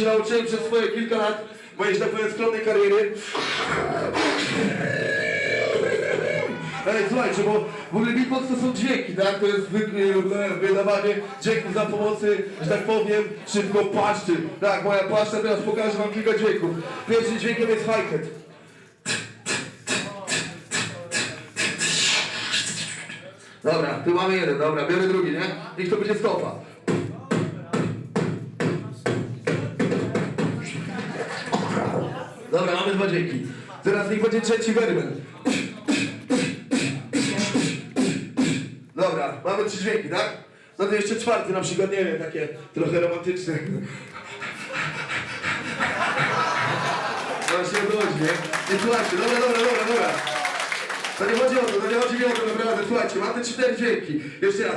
się nauczyłem przez swoje kilka lat mojej, że tak powiem, skromnej kariery. Ej, słuchajcie, bo w ogóle beatbox to są dźwięki, tak? To jest zwykłe e, wydawanie dźwięków za pomocy, że tak powiem, szybko paszczy. Tak, moja paszcza, teraz pokażę wam kilka dźwięków. Pierwszym dźwiękiem jest hi-hat. Dobra, tu mamy jeden, dobra, biorę drugi, nie? Niech to będzie stopa. Dźwięki. Teraz niech będzie trzeci werben. Dobra, mamy trzy dźwięki, tak? No to jeszcze czwarty na przykład, nie wiem, takie trochę romantyczne. Właśnie chodzi, nie? Nie słuchajcie, dobra, dobra, dobra, dobra. To nie chodzi o to, to nie chodzi mi o to, naprawdę, słuchajcie, mam te cztery dźwięki. Jeszcze raz.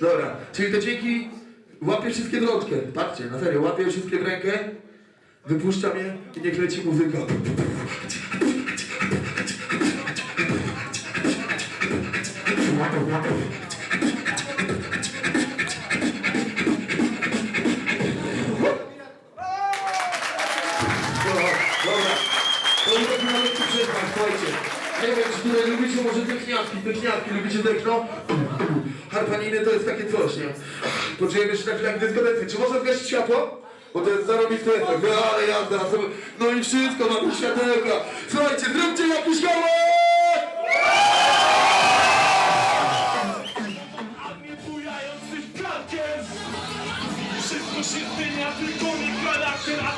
Dobra, czyli te dźwięki łapię wszystkie w rączkę. Patrzcie, na serio, łapię wszystkie w rękę, wypuszczam je i niech leci muzyka. Nie wiem, tutaj lubicie może techniatki, techniatki, lubicie techno? Harpaniny to jest takie coś, nie? Poczujemy się tak jak w. Czy można zgasić światło? Bo to jest zarobisty efekt. No ale jazda. No i wszystko, mamy światełka. Słuchajcie, zróbcie jakiś kawałek! A mnie bujający w karkiem Wszystko się zmienia, tylko nie charakter A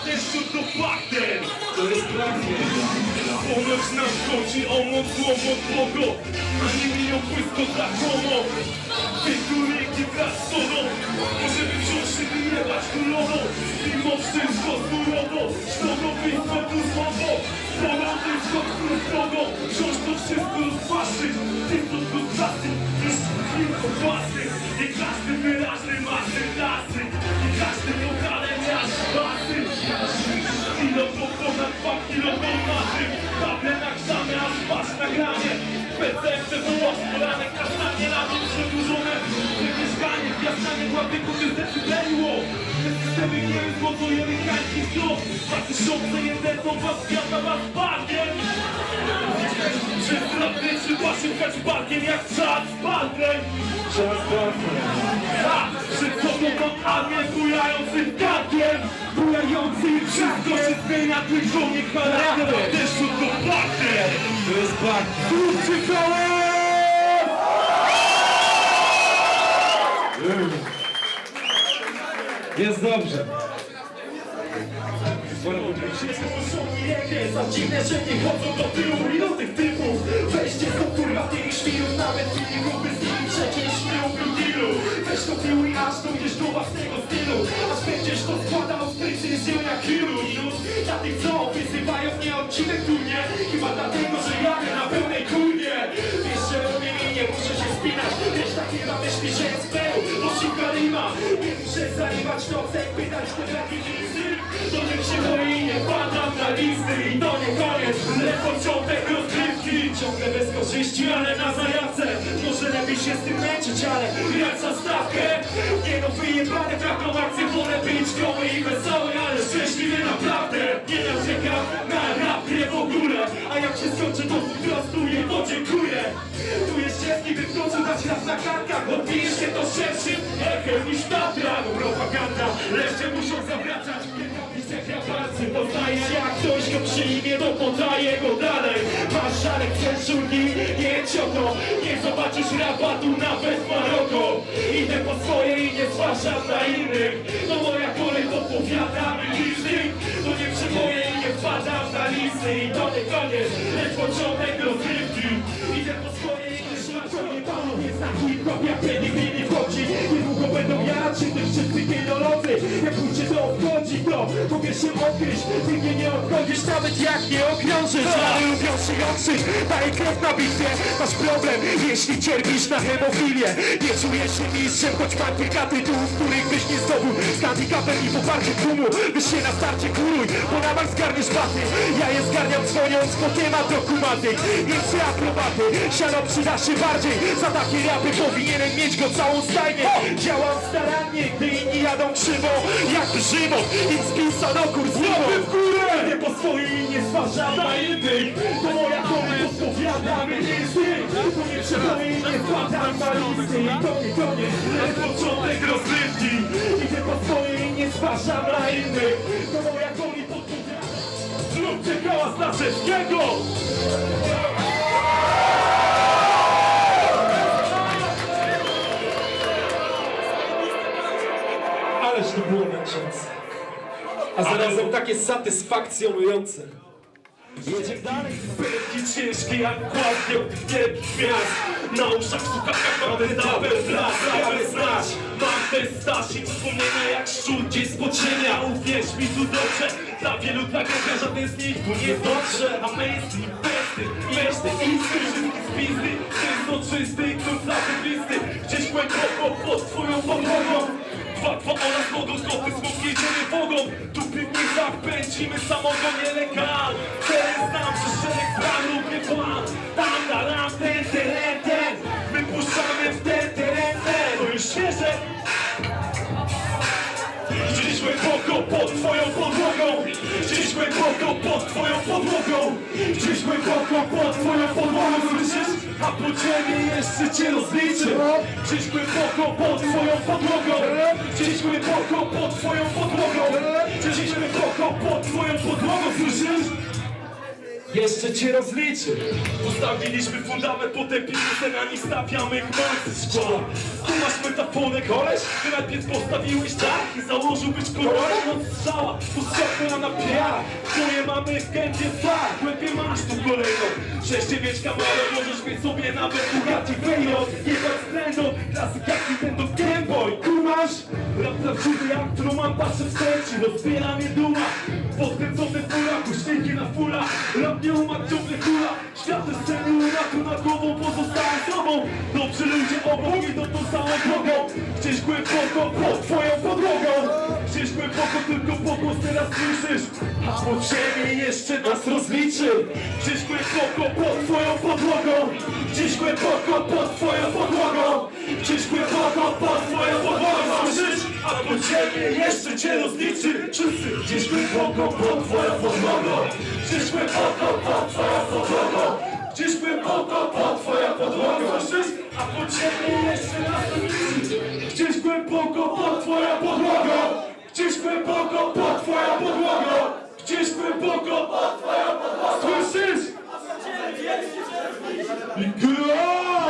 to bakter To jest prawda Ponoć nam chodzi o moc, łomot, bogo A nie mi o błysko dla homo Ty tu wraz z sobą Możemy wyjebać królową Mimo wszystko surowo. Wyjść tu słowo Porody w środku z drogą Wziąć to wszystko rozpłaszczyć Tylko tu zasyć Iść tylko własnych Nie każdy wyraźny ma lasy Nie każdy lokale miast basy Kilo po ponad dwa kilo maszy Kable na grzane, aż patrz na PCF było poranek kasztanie na nim przedłużone Te mieszkanie w jasnanie łapiku ty zdecydeliło Te systemy nie jest złoto jerykański wzrok. Dwa tysiące jeden to was świata was bagiem Przez drobny trzeba szukać bagiem jak czas bagiem Czas bagiem Bujający wszystko się zmienia tylko nie charakter A deszczu to bagiem To jest bagiem Zróbcie kołem! Jest dobrze. Za dziwne, że nie chodzą do tyłu. I do tych typów. Weźcie to kurwa tych świrów, nawet grupy z nimi przecież nie ubił dealu. Weź to tył i aż dojdziesz do własnego stylu. Aż będziesz to składał z precyzją jak chirurg Dla tych co wyzywają mnie odcinek tu nie. Chyba dlatego, że jadę na pełnej kurnie Wiesz, muszę się spinać Wiesz, tak chyba myśli, że jest peł To siłka rima Nie muszę zarywać nosek, pytać kto jaki listy To niech się boi nie padam na listy I to nie koniec, lecz początek rozgrywki Ciągle bez korzyści, ale na zajawce Może lepiej się z tym męczyć, ale grać za stawkę Nie no, wyjebane taką akcję Wolę być goły i wesoły, ale szczęśliwy naprawdę Nie narzekam na rap, A jak się skończy, to wyprostuję, to dziękuję Tu jest dziewki, by w końcu dać raz na karkach. Odbijesz się to szerszym echem niż Tatra No propaganda, leszcze muszą zawracać. Widzę krawacy, poznaję jak ktoś go przyjmie, to podaję go dalej. Masz chcesz ulgi, nie cioto Nie zobaczysz rabatu nawet w Maroko Idę po swoje i nie zważam na innych. No moja kolej podpowiada mi To nie nie wpadam na listy I to nie koniec, lecz początek rozgrywki Idę po swoje i nie szlacą nie panu Jest na hip-hop Penny Penny wchodzi Niedługo będą jarać się tym wszystkich pieniądzy Jak chuj cię to obchodzi, to mogę się odgryźć Ty mnie nie odchodzisz nawet jak nie okrążysz Ale lubią się daje krew na bitwie. Masz problem, jeśli cierpisz na hemofilię. Nie czujesz się mistrzem, choć mam kilka tytułów Których byś nie zdobył. Z handicapem i poparciem tłumu Byś się na starcie kuruj, bo na bank zgarniesz baty. Ja je zgarniam dzwoniąc, bo temat dokumatyk Więc ja akrobaty, siano przyda się bardziej. Za takie rapy powinienem mieć go całą stajnię Działam starannie, gdy inni jadą krzywo. Jak żywot, więc pisano kurs Łapy w górę! Nie po swojej nie zważam na innych To moja kolej, instynkt To nie przepoję, nie wpadam na listy I to nie koniec, lecz początek rozrywki. Idę po swojej, nie zważam na innych To moja kolej, podpowiadam Zróbcie hałas na wszystkiego! Ależ to było męczące. A zarazem takie satysfakcjonujące. Jedzie dalej, pętli ciężkie jak kładnie od wielkich miast Na uszach słuchawkach mamy double blast, ale znać. Mam ten staż i wspomnienia jak szczur gdzieś spoczynia Uwierz mi tu dobrze, dla wielu dla kogoś żaden z nich tu nie dotrze. A mainstream, besty, mężny, isty, wszystkie spizdy Przezroczysty, kątlaty blisty Gdzieś głęboko pod twoją podłogą Dwa oraz mogą skopy smutki jedziemy wogą Tu w pędzimy samogon nielegal Teraz znam, że szereg plan lubię plan Tam ram, ten, teren, ten Wypuszczamy w ten, teren, ten To już świeże. Gdzieś głęboko pod twoją podłogą. Gdzieś głęboko pod twoją podłogą. Gdzieś głęboko pod jeszcze cię rozliczę Gdzieś głęboko pod twoją podłogą? Gdzieś głęboko pod twoją podłogą? Gdzieś głęboko pod twoją podłogą Słyszysz? Jeszcze cię rozliczy. Postawiliśmy fundament, piwnicę na nich stawiamy gmaty szkła Tu masz metafonę, koleś? Ty najpierw postawiłeś tak i założył być kolorem od strzała. Postrzegł na piach. Twoje mamy w gębie tak Głębiej masz tu kolejną. Sześciowieczka małe, możesz mieć sobie nawet Bugatti Veyron. Jebać trendą, klasyk jak Nintendo Game Boy Kumasz? Rap prawdziwy jak Truman, patrzę wstecz Rozbiera mnie duma. Podkręcony w górach, uśmiechy na fulach Rap nie umarł, ciągle hula. Światy sceny uraku nad głową Pozostałem sobą Dobrzy ludzie obok idą tą samą drogą. Gdzieś głęboko pod twoją podłogą. Gdzieś głęboko tylko pokos teraz słyszysz. A po ciebie jeszcze nas rozliczy. Gdzieś głęboko pod twoją podłogą. Gdzieś głęboko pod twoją podłogą. Gdzieś głęboko pod twoją podłogą Słyszysz? A po ciebie jeszcze cię rozliczy Wszyscy gdzieś głęboko pod twoją podłogą Gdzieś głęboko pod twoją podłogą Gdzieś głęboko pod twoją podłogą Słyszysz? A po ciebie jeszcze nas rozliczy Gdzieś głęboko pod twoją podłogą Gdzieś głęboko pod twoją podłogą Gdzieś głęboko pod twoją podłogą Słyszysz? I grać!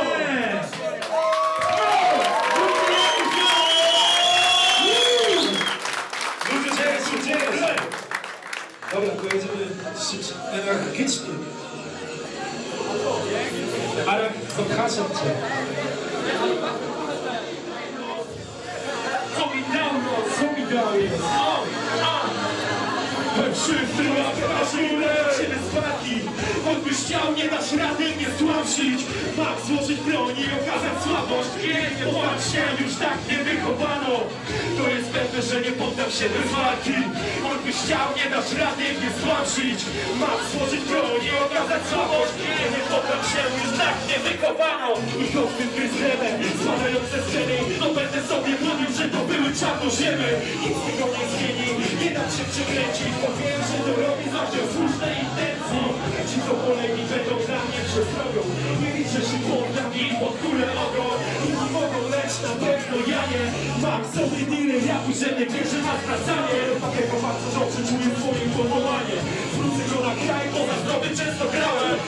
Szybciej. Anarchicznie. Arak, zapraszam cię. Co mi dał, no, co mi dał jest? O, a! We wszyscy łapy na siłę, ciebie spadki Choćbyś chciał, nie dasz rady mnie stłamsić Mam złożyć broń i okazać słabość Nie popatrz się, już tak nie wychowano To jest pewne, że nie poddam się bez walki. Choćbyś chciał, nie dasz rady mnie stłamsić Mam złożyć broń i okazać słabość. Nie, nie poddam się, już tak nie wychowano I tym kryzylem, spadające sceny. No będę sobie mówił, że to były czarnoziemy. Nic tego nie zmieni, nie dam się przekręcić Bo wiem, że to robi zawsze w słusznej intencji Ci co polegli będą dla mnie przestrogą. Nie liczę się poddam i pod kulę ogon. Inni mogą, lecz na pewno ja nie Mam. Sobie dealer, ja że nie wierzę na zwracanie Takiego bardzo dobrze czuję swoim powołanie Wrócę go na kraj, bo na zdrowy często grałem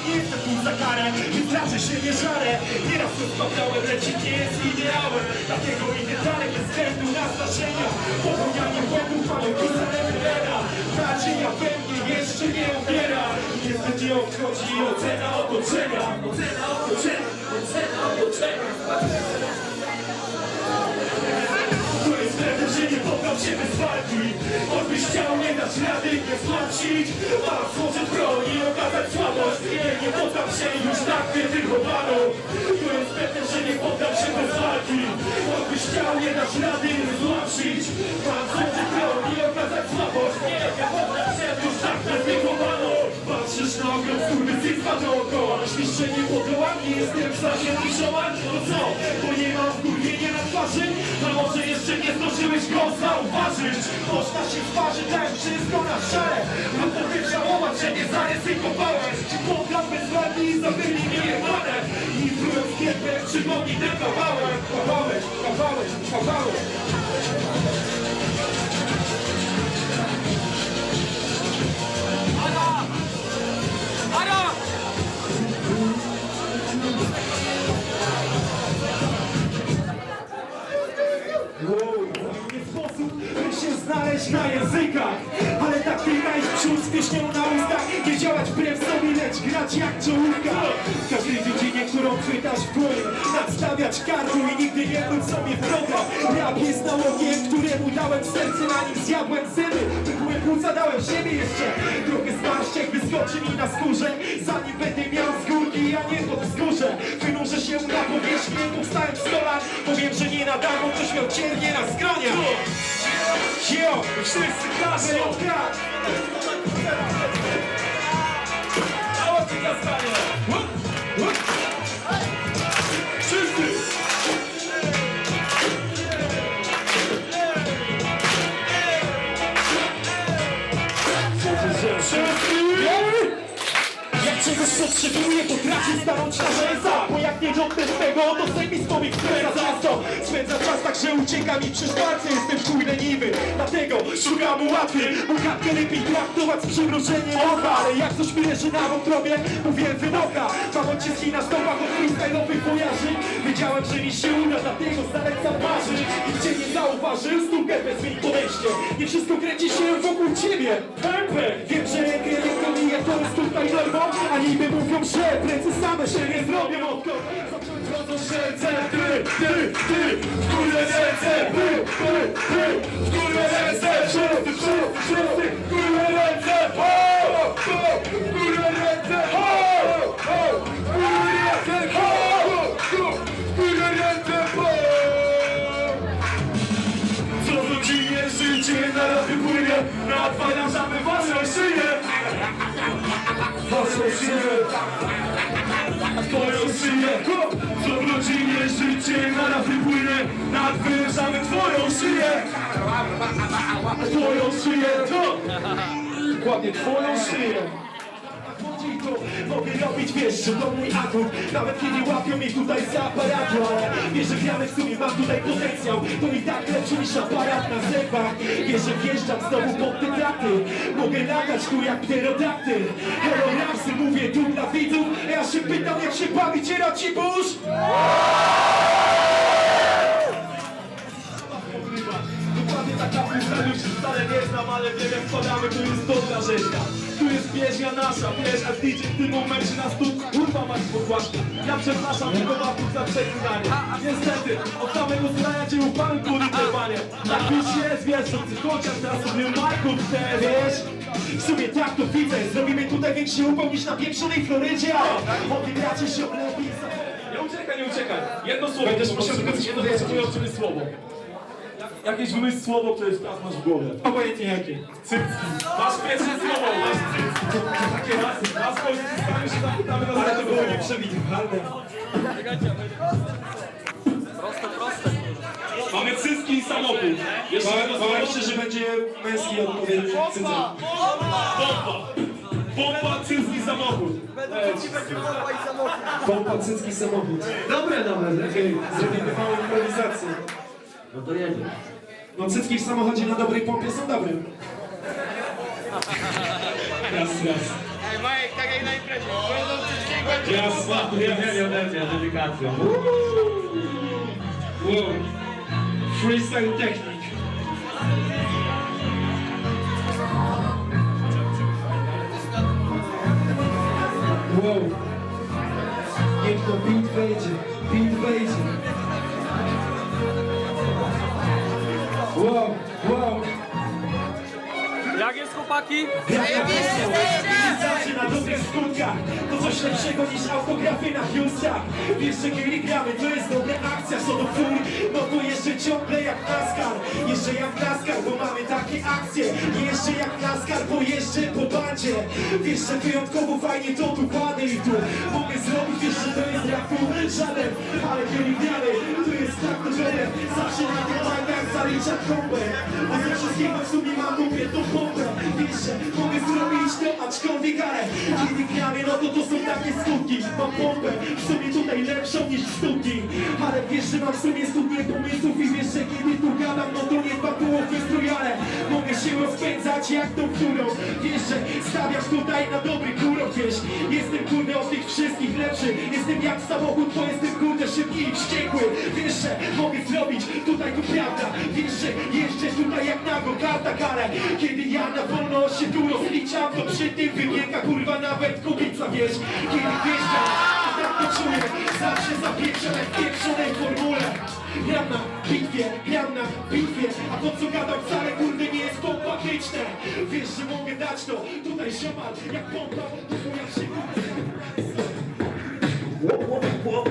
Nie chcę tu za karę, nie straszę się, nie żarę. Nieraz rozmawiałem, lecz nie jest ideałem. Dlatego idę dalej bez względu na znaczenia Powołanie Bogów mamy pisane wybera Nadzieja we mnie jeszcze nie umiera. Niestety nie odchodzi ocena otoczenia. Ocena otoczenia, ocena otoczenia że nie poddam się bez walki On byś chciał nie dać rady, nie złączyć Ma złożyć broń i okazać słabość. Nie, nie poddam się już tak mnie wychowano. To jest że nie poddam się bez walki On byś chciał nie dać rady, nie złączyć Ma złożyć broń i okazać słabość. Nie, nie poddam się już tak mnie wychowano Patrzysz na ogrom, sypa dookoła Myślisz, że nie podołami jestem w stanie piszować? No co? Bo nie mam wkurwienia na twarzy? A może jeszcze nie zdążyłeś go zauważyć? Można się twarzy dać wszystko na szale Lub potem żałować, że nie zaryzykowałeś Poddam bez walki i zabyli mnie jebane I byłem w kiepę, przypomnij ten kawałek Kawałek, kawałek, kawałek Nie znaleźć na językach. Ale tak tylko iść w przód z na ustach. Nie działać wbrew sobie, lecz grać jak czołówka. W każdej dziedzinie, którą chwytasz w dłoń Nadstawiać karku i nigdy nie być sobie wroga. Rap jest nałogiem, któremu dałem serce Na nim zjadłem zęby Wykułem płuca, dałem siebie jeszcze. Trochę zmarszczek wyskoczy mi na skórze. Zanim będę miał z górki, a nie pod wzgórze. Wynurzę się na powierzchnię, powstałem z kolan Powiem, że nie na dachu, to śmiertelnie na skronia Yo, if shit's to Potrzebuję, potrafię stanąć na rzęsa Bo jak nie żądnę swego, to zajmistwo mi która często Spędza czas tak, że ucieka mi przy szparce Jestem chuj leniwy, dlatego szukam łapy Buchatkę lepiej traktować z przymrużeniem oka. Ale jak coś mi leży na wątrobie, mówię wynocha Mam odciski na stopach od freestyle'owych wojarzy Wiedziałem, że mi się uda, dlatego z daleka parzy I gdzie nie zauważył, stópkę bez mi podejście. Nie wszystko kręci się wokół ciebie. Pępek, wiem, że A niby mówią, że ręce same się nie zrobią odkąd Chodzą serce, ty, ty, ty W górę ręce, ty, ty, ty W górę ręce, wszyscy, wszyscy, wszyscy W górę ręce, ho, Twoją szyję Co w rodzinie życie na raz wypłynie Nadwyrżamy twoją szyję Twoją szyję to Dokładnie twoją szyję mogę robić, wiesz, że to mój atut Nawet kiedy łapią mnie tutaj za aparatu Ale wiesz, że wiary w sumie mam tutaj potencjał. To i tak lepszy niż aparat na zębach. Wiesz, że wjeżdżam znowu pod te traty. Mogę latać tu jak pterodaktyl. Hello rapsy, mówię tu dla widzów. Ja się pytam, jak się bawicie, raci burz? Płyta już wcale nie znam, ale wiem jak wpadamy, to jest dobra rzeźnia. Tu jest pieśnia nasza, wiesz, a DJ w tym momencie nas tu kurwa mać podgłaszka Ja przepraszam tylko babów za przeklinanie Niestety, od samego zgrania cię upałem kurwa panie. Tak już jest, wiesz, że ty chociaż teraz sobie Marku te, wiesz w sumie tak to widzę, zrobimy tutaj większy upał niż na pieprzonej Florydzie. A o tym raczej się lepiej Nie uciekaj, nie uciekaj. Jedno słowo. Będziesz musiał tylko jedno decydujące słowo. Jakieś wymyśl słowo, które teraz masz w głowie. Obojętnie jakie. Cycki. Masz pierwsze słowo, masz cycki. Takie raz, raz pozyskamy się zapytamy na Ale to było nieprzewidywalne. Mamy cycki i samochód. Jeszcze słowo. się, że będzie męski odpowiedź. Bomba. Bomba, cycki, samochód. Pompa, cycki, samochód. Dobre. Okej, zrobimy małą improwizację. No to jedzie. No cycki w samochodzie na dobrej pompie są dobre. Raz, raz. Ej, Majek, tak jak na imprezie. Jasna, Nie ode mnie, dedykacją. Wow. Freestyle technik. Wow. Niech to beat wejdzie, beat wejdzie. Wow, wow, chłopaki? Zawsze na dobrych skutkach To coś lepszego niż autografy na biustach Wiesz, że kiedy gramy to jest dobra akcja Co do fur, no to jeszcze ciągle jak NASCAR. Jeszcze jak NASCAR, bo mamy takie akcje. Jeszcze jak NASCAR, bo jeszcze po bandzie. Wiesz, że wyjątkowo fajnie to tu kładę i tu. Mogę zrobić, wiesz, że to jest jak tu żaden. Ale kiedy gramy, to jest tak Zawsze na tych bajkach zaliczam bombę A ze wszystkiego w sumie mam tą bombę Wiesz, mogę zrobić to, aczkolwiek ale Kiedy gramy, no to to są takie skutki Mam bombę, w sumie tutaj lepszą niż sztuki Ale wiesz, że mam w sumie studnie pomysłów I wiesz, że kiedy tu gadam, no to nie dwa połowy strojale Mogę się rozpędzać jak tą którą Wiesz, że stawiasz tutaj na dobry kurok, wiesz Jestem kurde od tych wszystkich lepszy Jestem jak samochód, to jestem kurde szybki i wściekły. Wiesz, że mogę zrobić. Tutaj to prawda. Wiesz, że jeszcze tutaj jak nago karta karę Kiedy ja na wolno się tu rozliczam To przy tym wybiega kurwa nawet kubica, wiesz. Kiedy wiesz, ja tak to czuję. Zawsze zapieprzone w pieprzonej formule. Gram na bitwie, gram na bitwie. A to co gadam wcale kurde nie jest pompatyczne Wiesz, że mogę dać to. Tutaj ziomal Jak pompa, to jak się Łop, łop, łop.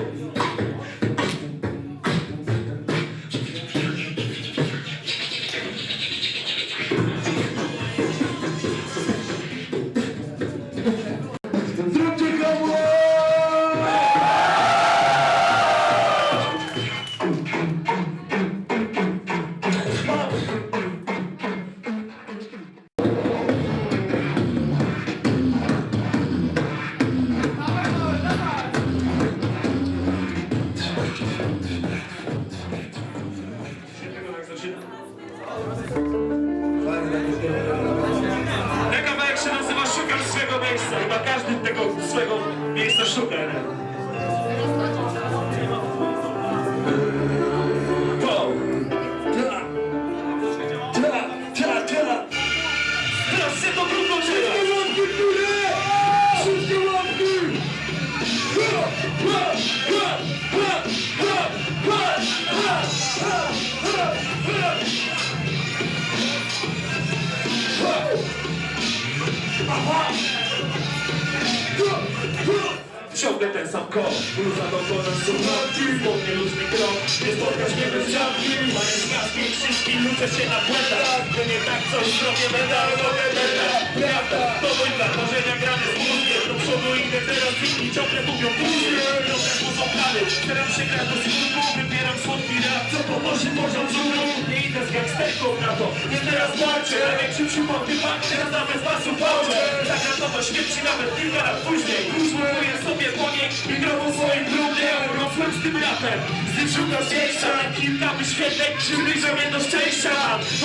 to zdrowie medalowe medal Prawda, to mój dla tworzenia grany z mózgiem. Do przodu inne teraz inni ciągle mówią później Robię dużo plany, teraz się gra dosyć długo Wybieram słodki rap, co pomoże poziom żuru Nie idę z gangsterką na to, nie teraz walczę A jak się mam chyba, teraz nawet pasu walczę Taka nowa śmierci nawet kilka lat później. Użyję sobie dłonie i grobą swoim grubie Urosłem z tym rapem, z szukasz miejsca Kilka wyświetleń, przybliża mnie do szczęścia.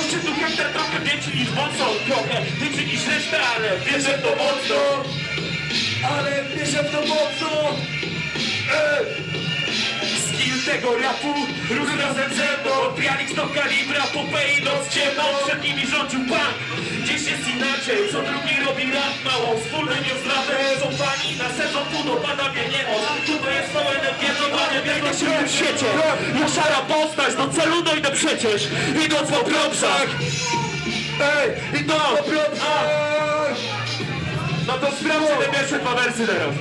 Oczy tu każda trochę więcej niż mocą Trochę więcej niż reszta, ale wierzę w to mocno. Ale wierzę w to mocno. Ej! Skill tego rapu, ruch razem ze mną. Od do kalibra, popei noc ciemną Przed nimi rządził pan, dziś jest inaczej. Co drugi robi rap, małą wspólną nieozlatę Są pani na sezon, tu dopada mnie niemoc Tu to jest całe energietowanie, biegnie się w świecie. Ja szara postać, do celu dojdę przecież. Idąc po probszach Ej, idąc po probszach No to sprawdźcie te pierwsze dwa wersy teraz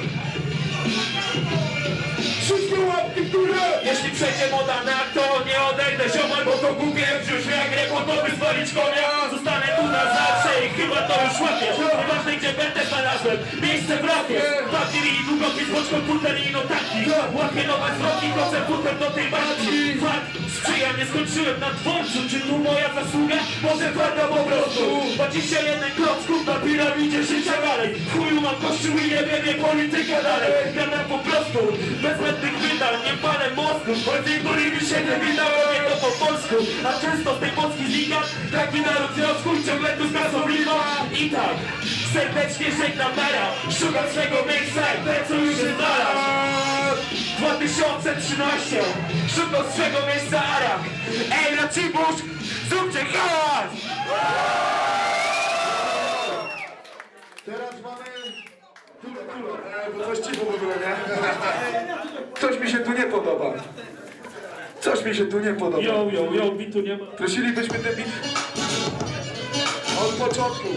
Jeśli przejdzie moda na to nie odejdę ziomal, bo to głupie wziąć jak to by zwalić konia. Zostanę tu na zawsze i chyba to już łapiesz Nieważne gdzie będę znalazłem, miejsce w rapie Papier i długopis, bądź komputer i notaki Łapię nowe zwroki, koncem butem do tej walki Fakt, sprzyja, nie skończyłem na dworcu. Czy tu moja zasługa? Może farta po prostu. 21 klocków na piramidzie życia dalej. Chuju mam kościół i nie wiem, nie polityka dalej. Gadam po prostu, bez zbędnych Nie palę mózgu, choć niektórzy mi się nie wydało Nie to po polsku, a często z tej Polski znika Taki naród związku i ciągle tu zgasobliwa I tak, serdecznie żegnam Mara Szukam swego miejsca i te się znalazł. 2013 Szukam swego miejsca Arak Ej, Racibusz, zróbcie hałas! Teraz mamy... Bo coś w ogóle, nie? Coś mi się tu nie podoba. Coś mi się tu nie podoba. Yo, yo, yo, bitu nie ma Prosilibyśmy ten bit... Od początku.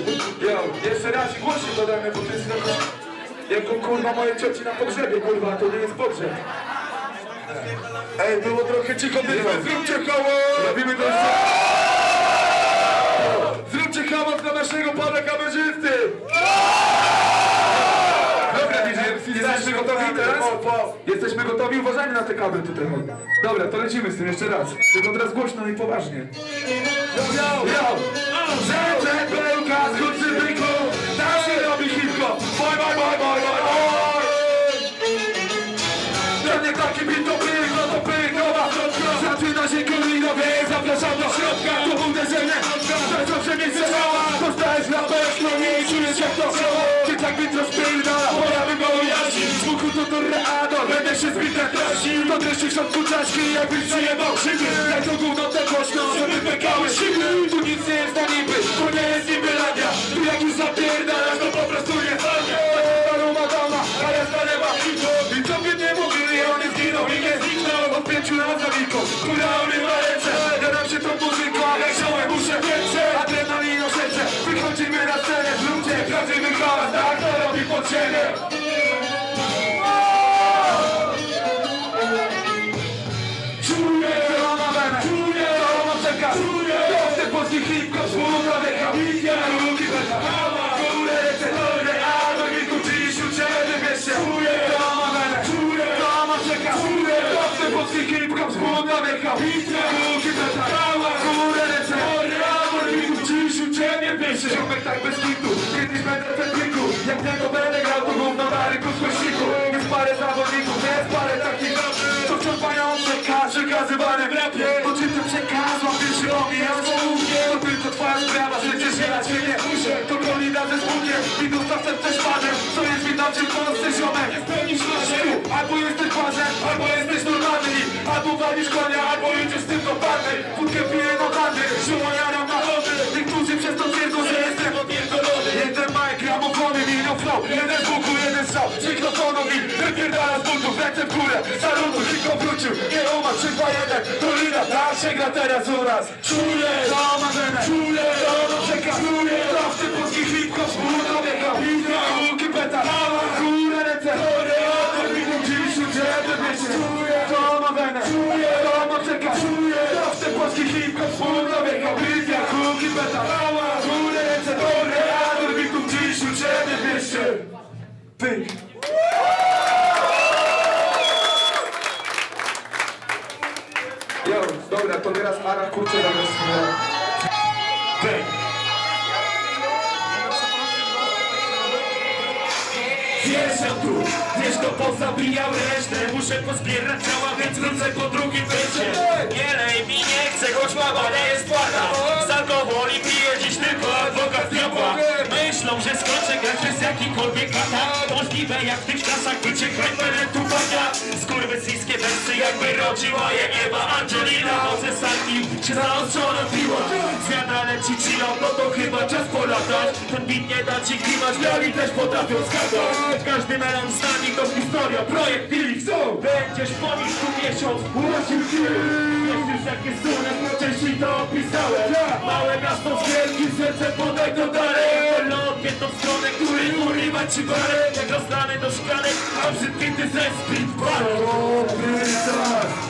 Jo, jeszcze raz i głośniej dodamy, bo to jest jakoś... Jako kurwa moje cioci na pogrzebie, kurwa, to nie jest pogrzeb. Ej, było trochę cicho, więc zróbcie koło! Robimy to jeszcze... Zróbcie hałas dla naszego pana kamerzysty! Jesteśmy gotowi teraz? Jesteśmy gotowi, uważajmy na te kabry tutaj. Dobra, to lecimy z tym jeszcze raz. Tylko teraz głośno i poważnie. Yo, yo! Rzeczę, pełka, skórcy byku! Tak się robi hip-hop! Boj, boj, boj, boj, boj, boj! To nie taki beat to pyk, no to pyk, nowa Zaczyna się kulminowie, zapraszam do środka To uderzenie, to że mnie strzała Dostajesz na no nie i czujesz jak to działa Ty tak mi to łuku to torreado, będę się zbite prosił To dreszczy w środku czaszki, jakbyś przejebał szyby Daj to gówno te głośno, żeby pekały szyby. Tu nic nie jest na niby, to nie jest nibylandia Tu jak już zapierdalasz, to po prostu nie fajnie. Aroma dama, a ja stanę hip-hop I co by nie mówili, on nie zginął i nie zniknął Od pięciu lat za wiką, która urywa ręce. Gadam się tą muzyką, ale wziąłem muszę więcej Adrenalino serce, wychodzimy na scenę ludzie Prawdziwy hałas, tak to robi pod siebie Tego będę grał, to gówno na rynku z kościku Jest parę zawodników, jest parę takich Co wciąż mają przekaz, przekazywany w rapie To czy ten przekaz łapiesz się omijać głównie To tylko twoja sprawa, że cię się na ciebie muszę To kolida ze spółkiem i dostawcę też panem Co jest widać w Polsce ziomek Nie spełnisz naszego Albo jesteś płazem, albo jesteś normalny. Albo walisz konia, albo idziesz tylko parnej Wódkę piję na handel, zioła jaram na lody. Niektórzy przez to twierdzą, że jestem gramofony, milion flow Jeden boku, jeden strzał, z mikrofonu i Wypierdala z butów, ręce w górę. Tylko wrócił, nie oma, 3, 2, 1 Dolina, tak się gra teraz u nas. Czuję, to ma wenę Czuję, to przekaz. Czuję, to w tym polski hip-hop Wspólna wieka, widzę, łuki, peta Górę, ręce, górę, odbiegł dziś wiecie Czuję, to ma Czuję, to ma przekaz. Czuję, to w tym polski hip-hop Wspólna wieka, widzę, łuki, peta Górę, Pyk. Jo, dobra, to teraz Ara kurczę na Wjeżdżam tu, wiesz to pozabijał resztę. Muszę pozbierać ciała, więc wrócę po drugim wyjście Nie lej mi nie chcę, choć mama nie jest płata jakikolwiek kata Możliwe jak w tych czasach bycie hyperentubania Skurwysyjskie wersy jakby rodziła je nieba Angelina Moce sanki się zaostrzona piła Zmiana leci chillą, no to chyba czas polatać. Ten beat nie da ci klimat, biali też potrafią skakać. Każdy melon z nami to historia, projekt Felix Będziesz po tu miesiąc, urodził się Wiesz już jakie strony, wcześniej to opisałem. Małe miasto z wielkim sercem, podaj to dalej. Lot w jedną stronę, który urywa ci barę Jak rozdany do szklanek, a brzydkity ze speed bar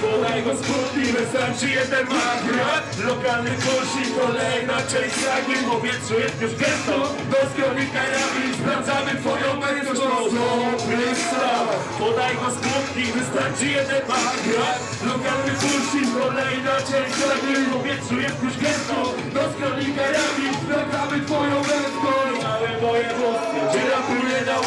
Podaj go skrótki, wystarczy jeden magrat. Lokalny kursi, kolejna część jagi. W powietrzu jest już gęsto. Do skronika jami, sprawdzamy twoją męskość Dobry stan Podaj go skrótki, wystarczy jeden magrat. Lokalny kursi, kolejna część jagi. W powietrzu jest już gęsto. Do skronika jami, sprawdzamy twoją męskość Małe województwo, gdzie rapuje na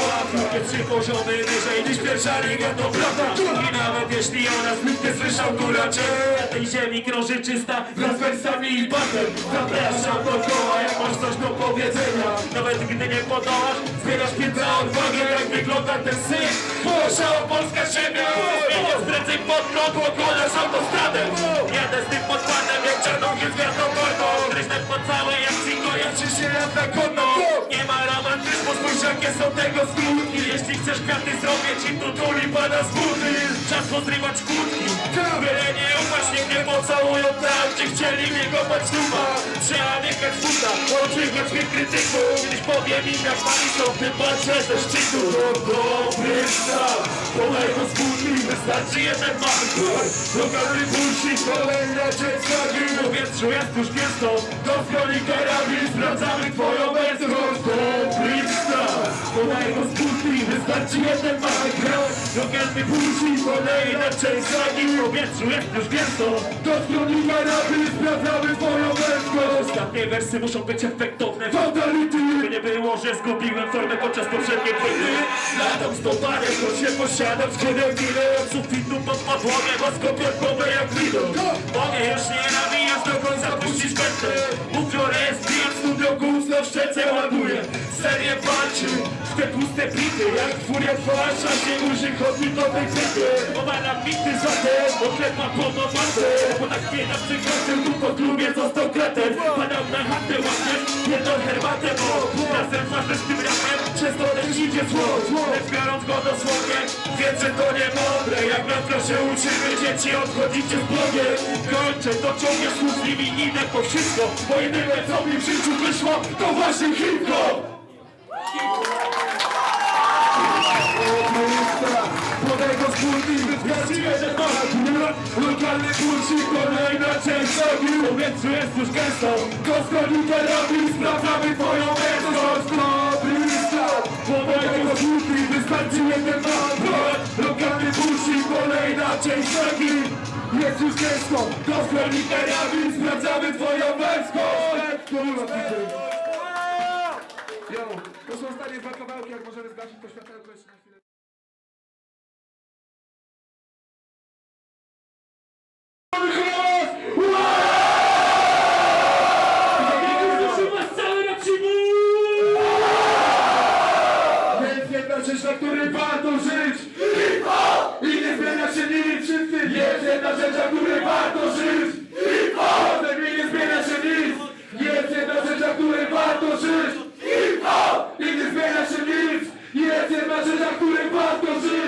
Takie trzy poziomy wyżej niż pierwsza liga to prawda I nawet jeśli o nas nikt nie słyszał tu raczej Na tej ziemi krąży czysta wraz z wersami i batem Zapraszam dookoła jak masz coś do powiedzenia Nawet gdy nie podołasz, zbierasz piętra odwagę Jak wygląda ten syn? Poszała polska ziemia Zmieniasz prędzej pod prąd, pokładasz autostradę Jadę z tym podkładem jak czarnogiem z wiatroportą Gryźnę po całej jak cinko, się na konno Nie ma romantyzmu, spójrz jakie są tego skutki. Jeśli chcesz kwiaty zrobię ci tu tulipada z budy Czas pozrywać kłódki. Byle nie upaść, niech nie pocałują tam Gdzie chcieli mnie kopać suma Trzeba wjechać z buta, odżywać mnie krytyków Jak pani są, tym patrzę ze szczytu To dobry stan, kolejno spódni Wystarczy jeden markur Lokalny bullshit, kolejna część flagi W powietrzu jest już miasto. Do skolikerami sprawdzamy twoją męskość Dobry stan, kolejno spódni Wystarczy jeden markur Lokalny bullshit, kolejna część flagi W powietrzu. Jest już miasto Do skolikerami sprawdzamy twoją męskość Ostatnie wersy muszą być efektowne. Fatality By nie było, że zgubiłem formę podczas poprzedniej wojny. Latam z towarem, choć się posiadam z kiedy chwilę Od sufitu pod podłogę, bo skopię głowę jak widok. Mogę już nie do końca puścić pętlę Ubiorę, zbijam studio gówno w szczece ładuję Serię walczy w te tłuste plity Jak furia twarza się uży chodnikowej cyfry Omalam bity za te, oklepam po nomatę Bo na przykład ten tu po klubie został kretem Padam na chatę ładnie, jedną herbatę Bo razem ważne z tym rapem, przez to też idzie zło Lecz biorąc go dosłownie, wiem, że to nie mądre Jak na to się uczymy, dzieci odchodzicie z blogiem Kończę to ciągnie słów z nimi, idę po wszystko Bo jedyne co mi w życiu wyszło, to właśnie hip-hop. Młodego spódni, wystarczy jeden mark Lokalny bullshit, kolejna część drogi W powietrzu jest już gęsto. To z konikerami sprawdzamy twoją męskość Młodego spódni, wystarczy jeden mark Lokalny bullshit, kolejna część drogi. Jest już gęsto To z konikerami sprawdzamy twoją męskość Yo, to są ostatnie dwa kawałki, jak możemy zgasić to światełko jeszcze rzecz, o której warto żyć i to! Nigdy nie zmienia się nic! Jest jedna rzecz, której warto żyć i to! Nigdy nie zmienia się nic! Jest jedna rzecz, której warto żyć!